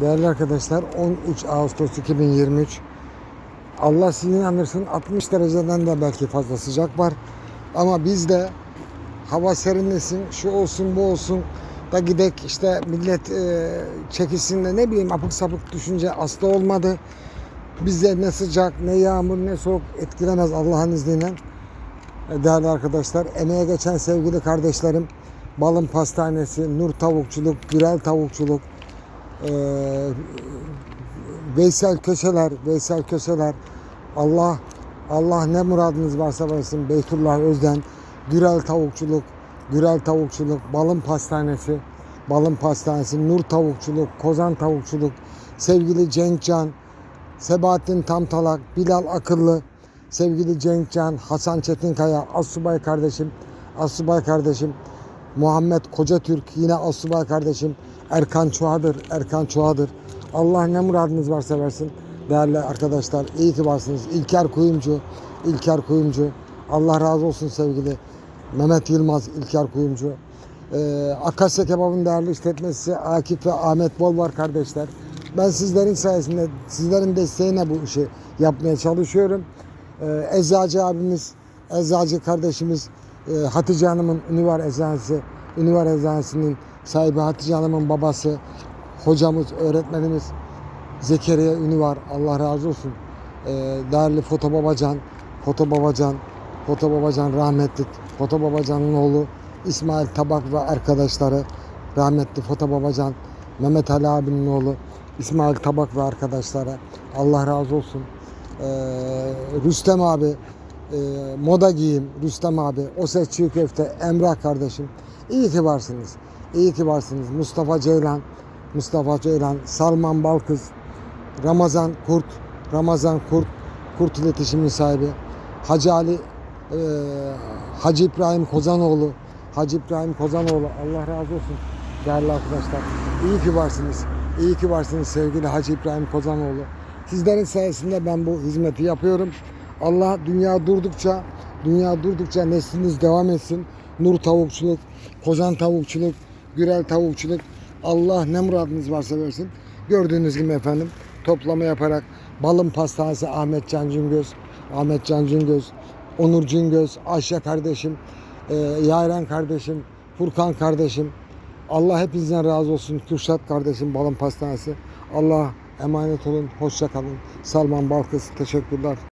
Değerli arkadaşlar 13 Ağustos 2023 Allah sizi inanırsın 60 dereceden de belki fazla sıcak var. Ama bizde hava serinlesin, şu olsun bu olsun da gidek işte millet e, çekilsin de ne bileyim apık sapık düşünce asla olmadı. Bizde ne sıcak ne yağmur ne soğuk etkilemez Allah'ın izniyle. E, Değerli arkadaşlar emeğe geçen sevgili kardeşlerim Balın Pastanesi, Nur Tavukçuluk, Gürel Tavukçuluk, e, Veysel Köseler, Veysel Köseler, Allah Allah ne muradınız varsa versin. Beytullah Özden, Gürel Tavukçuluk, Gürel Tavukçuluk, Balın Pastanesi, Balın Pastanesi, Nur Tavukçuluk, Kozan Tavukçuluk, sevgili Cenk Can, Sebahattin Tamtalak, Bilal Akıllı, sevgili Cenk Can, Hasan Çetinkaya, Asubay kardeşim, Asubay kardeşim, Muhammed Kocatürk, yine Asubay kardeşim, Erkan Çuhadır, Erkan Çuhadır. Allah ne muradınız varsa versin. Değerli arkadaşlar, iyi ki varsınız. İlker Kuyumcu, İlker Kuyumcu. Allah razı olsun sevgili Mehmet Yılmaz, İlker Kuyumcu. Ee, Akasya Kebab'ın değerli işletmesi Akif ve Ahmet Bol var kardeşler. Ben sizlerin sayesinde, sizlerin desteğine bu işi yapmaya çalışıyorum. Ee, eczacı abimiz, eczacı kardeşimiz e, Hatice Hanım'ın Ünivar Eczanesi, Ünivar Eczanesi'nin sahibi Hatice Hanım'ın babası, hocamız, öğretmenimiz Zekeriya Ünivar. Allah razı olsun. Ee, değerli Foto Babacan, Foto Babacan, Foto Babacan rahmetlik, Foto Babacan'ın oğlu İsmail Tabak ve arkadaşları rahmetli Foto Babacan, Mehmet Ali abinin oğlu İsmail Tabak ve arkadaşları Allah razı olsun. Ee, Rüstem abi, e, moda giyim Rüstem abi, o çiğ köfte, Emrah kardeşim. İyi ki varsınız. İyi ki varsınız. Mustafa Ceylan, Mustafa Ceylan, Salman Balkız, Ramazan Kurt, Ramazan Kurt, Kurt iletişimin sahibi. Hacı Ali, e, Hacı İbrahim Kozanoğlu, Hacı İbrahim Kozanoğlu. Allah razı olsun değerli arkadaşlar. İyi ki varsınız. İyi ki varsınız sevgili Hacı İbrahim Kozanoğlu. Sizlerin sayesinde ben bu hizmeti yapıyorum. Allah dünya durdukça, dünya durdukça nesliniz devam etsin. Nur tavukçuluk, kozan tavukçuluk, gürel tavukçuluk. Allah ne muradınız varsa versin. Gördüğünüz gibi efendim toplama yaparak Balın Pastanesi Ahmet Can Cingöz, Ahmet Can Cingöz, Onur Cingöz, Ayşe kardeşim, e, Yayran kardeşim, Furkan kardeşim. Allah hepinizden razı olsun. Kürşat kardeşim Balın Pastanesi. Allah emanet olun. Hoşça kalın. Salman Balkız. Teşekkürler.